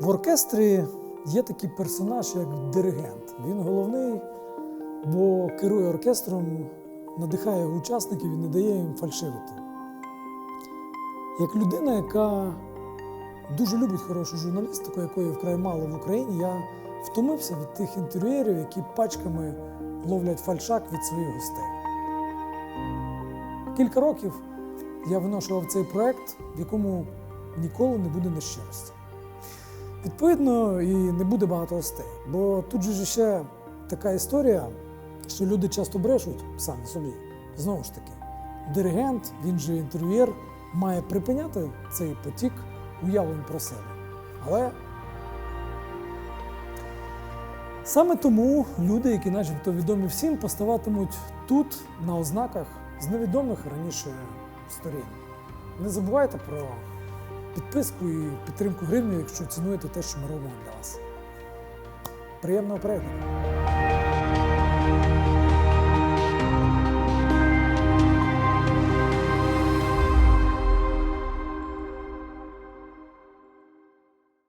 В оркестрі є такий персонаж, як диригент. Він головний, бо керує оркестром, надихає учасників і не дає їм фальшивити. Як людина, яка дуже любить хорошу журналістику, якої вкрай мало в Україні, я втомився від тих інтерв'єрів, які пачками ловлять фальшак від своїх гостей. Кілька років я виношував цей проект, в якому ніколи не буде нещирості. Відповідно, і не буде багато гостей. Бо тут же ще така історія, що люди часто брешуть самі собі. Знову ж таки, диригент, він же інтерв'єр, має припиняти цей потік уявлень про себе. Але саме тому люди, які начебто відомі всім, поставатимуть тут, на ознаках з невідомих раніше сторін. Не забувайте про підписку і підтримку гривні, якщо цінуєте те, що ми робимо для вас. Приємного перегляду!